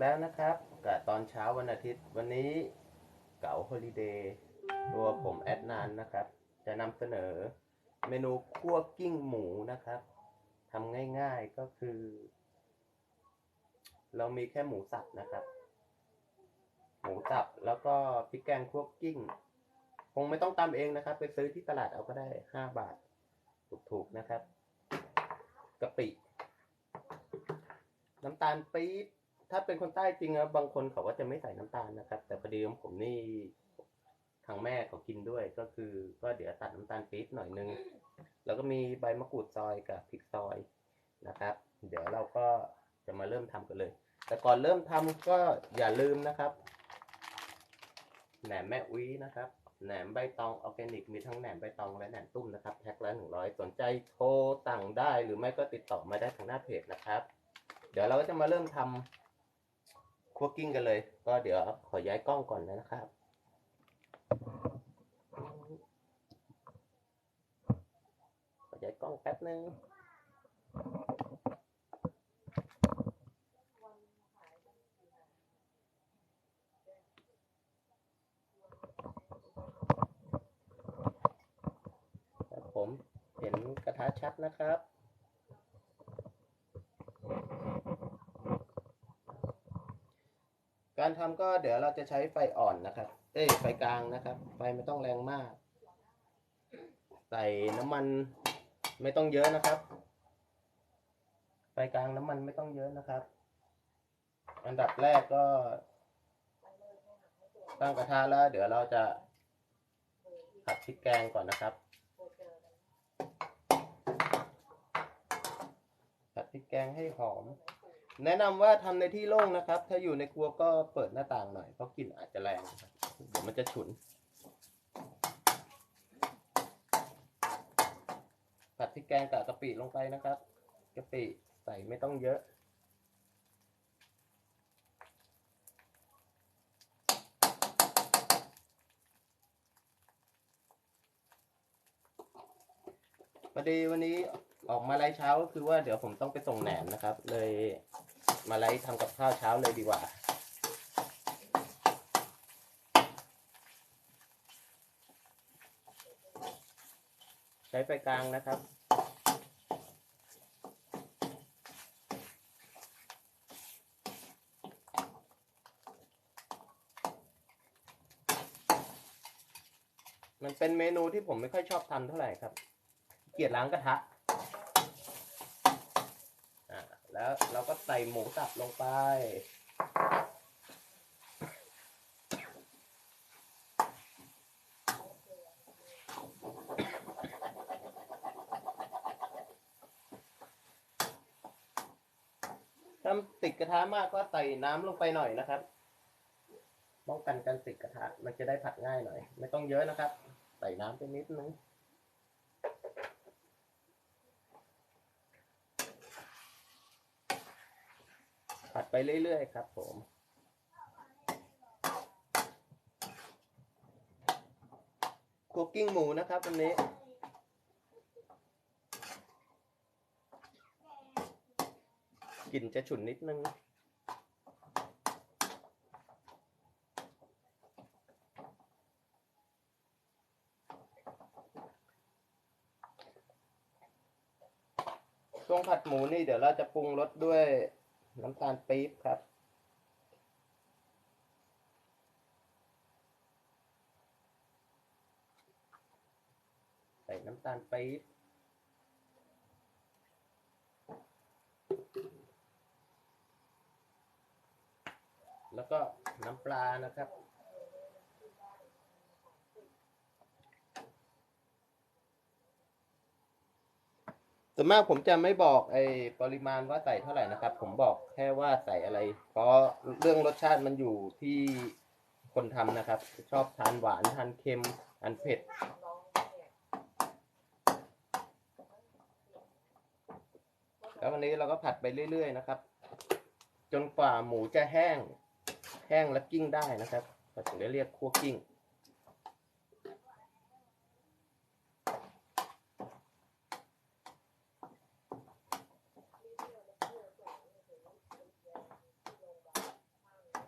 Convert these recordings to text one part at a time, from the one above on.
แล้วนะครับกับตอนเช้าวันอาทิตย์วันนี้เก๋าฮอลิเดย์ตัวผมแอดนานนะครับ จะนำเสนอเมนูคั่วกิ้งหมูนะครับทำง่ายๆก็คือ เรามีแค่หมูสับนะครับ หมูสับแล้วก็พริกแกงคั่วกิ้ง คงไม่ต้องตำเองนะครับ ไปซื้อที่ตลาดเอาก็ได้ห้าบาท ถูกๆนะครับกะปิ น้ำตาลปี๊บ ถ้าเป็นคนใต้จริงอะบางคนเขาก็จะไม่ใส่น้ำตาลนะครับ แต่พอดีของผมนี่ทางแม่เขากินด้วยก็คือ ก็เดี๋ยวตัดน้ำตาลปี๊บหน่อยนึง แล้วก็มีใบมะกรูดซอยกับพริกซอยนะครับ เดี๋ยวเราก็จะมาเริ่มทำกันเลย แต่ก่อนเริ่มทำก็อย่าลืมนะครับแหนมแม่อุ้ยนะครับแหนมใบตองออร์แกนิกมีทั้งแหนมใบตองและแหนมตุ้มนะครับแพ็คละหนึ่งร้อยสนใจโทรสั่งได้หรือไม่ก็ติดต่อมาได้ทางหน้าเพจนะครับ เดี๋ยวเราก็จะมาเริ่มทำ คั่วกิ้งกันเลย ก็เดี๋ยวขอย้ายกล้องก่อนนะครับขอย้ายกล้องแป๊บนึงครับผมเห็นกระทะชัดนะครับ การทำก็เดี๋ยวเราจะใช้ไฟอ่อนนะครับ เอ้ยไฟกลางนะครับ ไฟไม่ต้องแรงมาก ใส่น้ำมันไม่ต้องเยอะนะครับ ไฟกลางน้ำมันไม่ต้องเยอะนะครับ อันดับแรกก็ตั้งกระทะแล้ว เดี๋ยวเราจะผัดพริกแกงก่อนนะครับผัดพริกแกงให้หอม แนะนำว่าทำในที่โล่งนะครับ ถ้าอยู่ในครัวก็เปิดหน้าต่างหน่อย เพราะกลิ่นอาจจะแรงนะครับเดี๋ยวมันจะฉุน ผัดพริกแกงกับกะปิลงไปนะครับ กะปิใส่ไม่ต้องเยอะพอดีวันนี้ออกมาไลฟ์เช้าก็คือว่าเดี๋ยวผมต้องไปส่งแหนมนะครับ เลย มาไลฟ์ทำกับข้าวเช้าเลยดีกว่า ใช้ไฟกลางนะครับมันเป็นเมนูที่ผมไม่ค่อยชอบทำเท่าไหร่ครับ เกลียดล้างกระทะ อ่า แล้ว เราก็ใส่หมูสับลงไป ถ้าติดกระทะมากก็ใส่น้ำลงไปหน่อยนะครับ ป้องกันการติดกระทะ มันจะได้ผัดง่ายหน่อย ไม่ต้องเยอะนะครับ ใส่น้ำไปนิดนึง ไปเรื่อยๆครับผมคุกกิ้งหมูนะครับวันนี้กลิ่นจะฉุนนิดนึง ช่วงผัดหมูนี่เดี๋ยวเราจะปรุงรสด้วย น้ำตาลปี๊บครับ ใส่น้ำตาลปี๊บแล้วก็น้ำปลานะครับ ส่วนมากผมจะไม่บอกไอ้ปริมาณว่าใส่เท่าไหร่นะครับ ผมบอกแค่ว่าใส่อะไร เพราะเรื่องรสชาติมันอยู่ที่คนทำนะครับ ชอบทานหวานทานเค็มอันเผ็ด แล้ววันนี้เราก็ผัดไปเรื่อย ๆ นะครับ จนกว่าหมูจะแห้ง แห้งและกิ้งได้นะครับเราถึงได้เรียกคั่วกิ้ง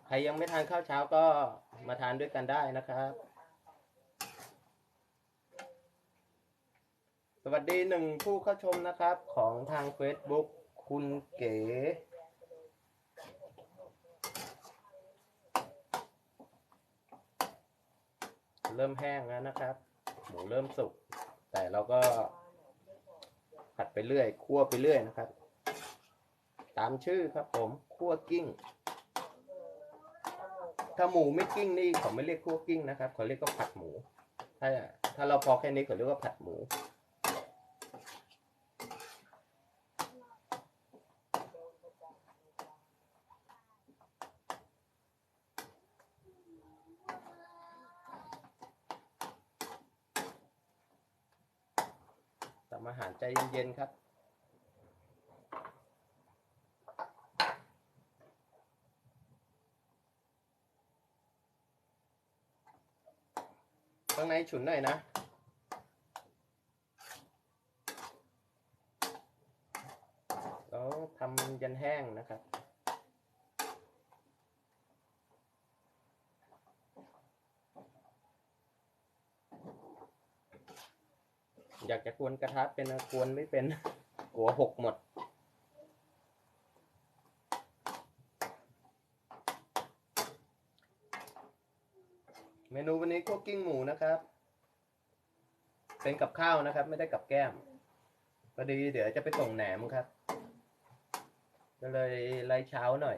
พ รยังไม่ทานข้าวเช้าก็มาทานด้วยกันได้นะครับ สวัสดีหนึ่งผู้เข้าชมนะครับของทาง Facebook คุณเก๋เริ่มแห้งแล้วนะครับ หมูเริ่มสุก แต่เราก็ผัดไปเรื่อยคั่วไปเรื่อยนะครับ ตามชื่อครับผมคั่วกิ้ง ถ้าหมูไม่กิ้งนี่เขาไม่เรียกคั่วกิ้งนะครับเขาเรียกว่าผัดหมู ถ้าถ้าเราพอแค่นี้เขาเรียกว่าผัดหมูทำอาหารใจเย็นๆครับ ข้างในฉุนหน่อยนะแล้วทำยันแห้งนะครับอยากจะกวนกระทะเป็นกวนไม่เป็นกัวหกหมด เมนูวันนี้คั่วกิ้งหมูนะครับ เป็นกับข้าวนะครับ ไม่ได้กับแก้มพอดีเดี๋ยวจะไปส่งแหนมครับ ก็เลยไล่เช้าหน่อย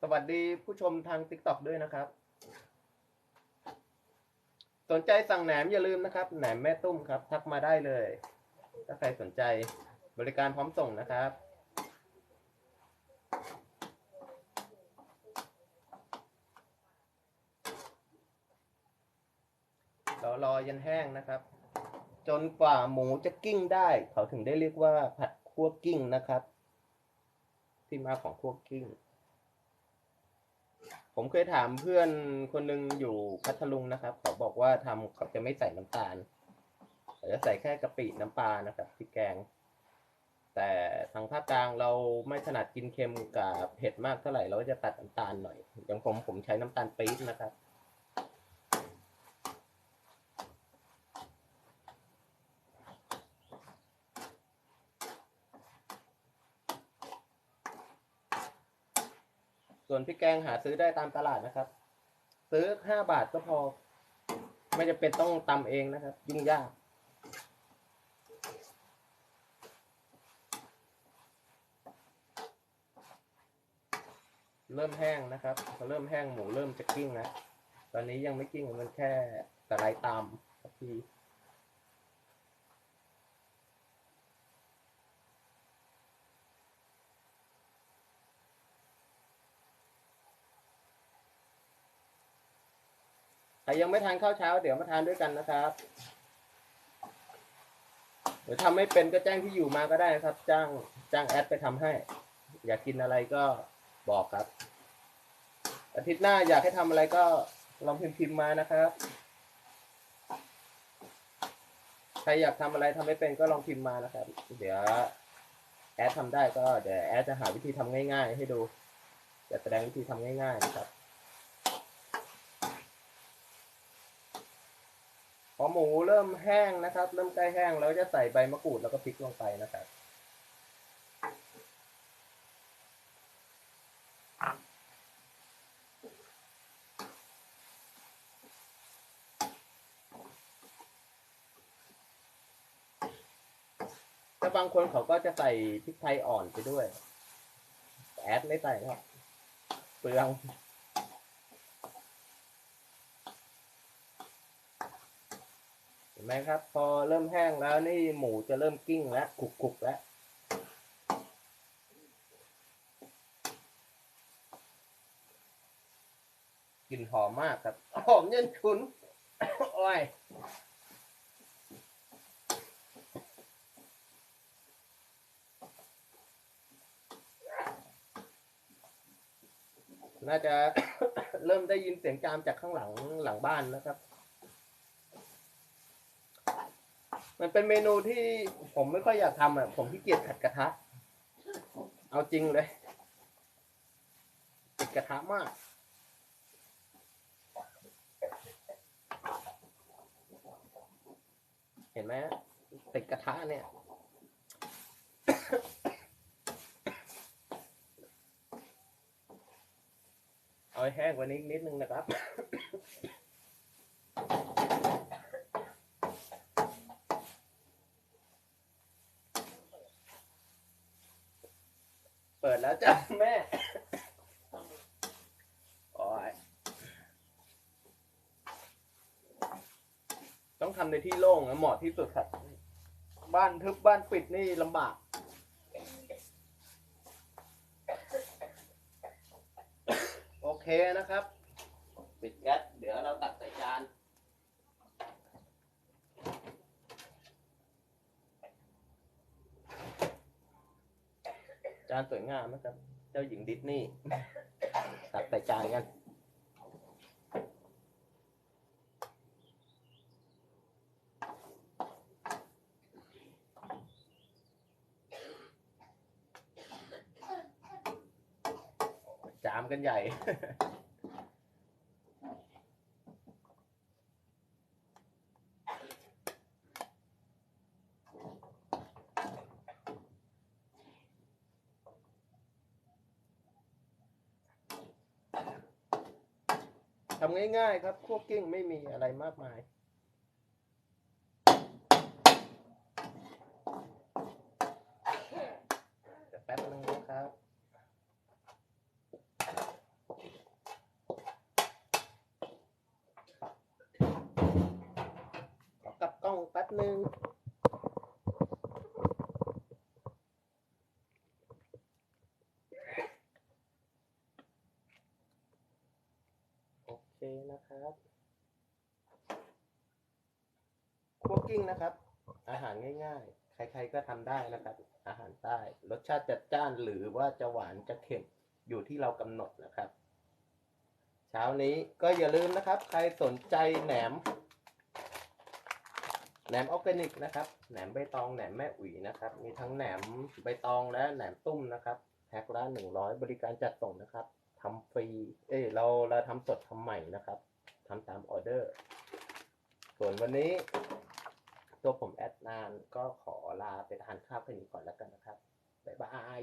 สวัสดีผู้ชมทาง TikTok ด้วยนะครับ สนใจสั่งแหนมอย่าลืมนะครับ แหนมแม่ตุ้มครับ ทักมาได้เลย ถ้าใครสนใจบริการพร้อมส่งนะครับ เรอยันแห้งนะครับ จนกว่าหมูจะกิ้งได้ เขาถึงได้เรียกว่าผัดคั่วกิ้งนะครับ ที่มาของคั่วกิ้ง ผมเคยถามเพื่อนคนหนึ่งอยู่พัทลุงนะครับ เขาบอกว่าทำเขาจะไม่ใส่น้ำตาลเขาจะใส่แค่กะปิน้ำปลานะครับพริกแกง แต่ทางภาคกลางเราไม่ถนัดกินเค็มกับเผ็ดมากเท่าไหร่เราก็จะตัดน้ำตาลหน่อยอย่างผมผมใช้น้ำตาลปี๊บนะครับ ส่วนพริกแกงหาซื้อได้ตามตลาดนะครับ ซื้อห้าบาทก็พอ ไม่จะเป็นต้องตำเองนะครับ ยุ่งยาก เริ่มแห้งนะครับพอเริ่มแห้งหมูเริ่มจะกิ้งแล้วตอนนี้ยังไม่กิ้งมันแค่สไลด์ตามค รับพี่ใครยังไม่ทานข้าวเช้า เดี๋ยวมาทานด้วยกันนะครับเดี๋ยวทำไม่เป็นก็แจ้งที่อยู่มาก็ได้นะครับ จ้างจ้างแอดไปทำให้ อยากกินอะไรก็บอกครับ อาทิตย์หน้าอยากให้ทำอะไรก็ลองพิมพ์พิมพ์มานะครับ ใครอยากทำอะไรทำไม่เป็นก็ลองพิมพ์มานะครับ เดี๋ยวแอดทำได้ก็เดี๋ยวแอดจะหาวิธีทำง่าย ๆ ให้ดูจะแสดงวิธีทำง่าย ๆ นะครับ อหมูเริ่มแห้งนะครับ เริ่มใกล้แห้งเราจะใส่ใบมะกรูดแล้วก็พริกลงไปนะครับ แต่บางคนเขาก็จะใส่พริกไทยอ่อนไปด้วยแอดไม่ใส่ครับเปลือง ห็นไหมครับ พอเริ่มแห้งแล้วนี่หมูจะเริ่มกิ้งแล้วกรุกแล้วกลิ่นหอมมากครับ หอมเย็นฉุนโอ้ยน่าจะเริ่มได้ยินเสียงจามจากข้างหลังหลังบ้านนะครับ มันเป็นเมนูที่ผมไม่ค่อยอยากทำอะ ผมขี้เกียจขัดกระทะ เอาจริงเลยติดกระทะมาก เห็นไหมติดกระทะเนี่ยเอาให้แห้งกว่านี้นิดนึงนะครับ เปิดแล้ว จ้ะแม่โอ้ยต้องทำในที่โล่งนะเหมาะที่สุดครับ บ้านทึบบ้านปิดนี่ลำบากโอเคนะครับ ปิดแก๊สเดี๋ยวเราตักใส่จาน จานสวยงามนะครับ เจ้าหญิงดิสนีย์ตักใส่จานกันจามกันใหญ่ ทำง่ายๆครับคั่วกิ้งไม่มีอะไรมากมายเดี๋ยวแป๊บนึงนะครับกลับกล้องแป๊บนึง โอเค นะครับคั่วกิ้งนะครับ อาหารง่ายๆ ใครๆก็ทำได้นะครับ อาหารใต้ รสชาติจัดจ้านหรือว่าจะหวานจะเค็มอยู่ที่เรากำหนดนะครับ เช้านี้ก็อย่าลืมนะครับ ใครสนใจแหนมแหนมออร์แกนิกนะครับ แหนมใบตอง แหนมแม่อุ๋ยนะครับ มีทั้งแหนมใบตองและแหนมตุ้มนะครับแพ็คละหนึ่งร้อยบริการจัดส่งนะครับ ทำฟรี เอ้เราเราทำสดทำใหม่นะครับทำตามออเดอร์ ส่วนวันนี้ตัวผมแอดนานก็ขอลาไปทานข้าวกันอีกก่อนแล้วกันนะครับ บ๊ายบาย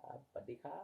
ครับสวัครั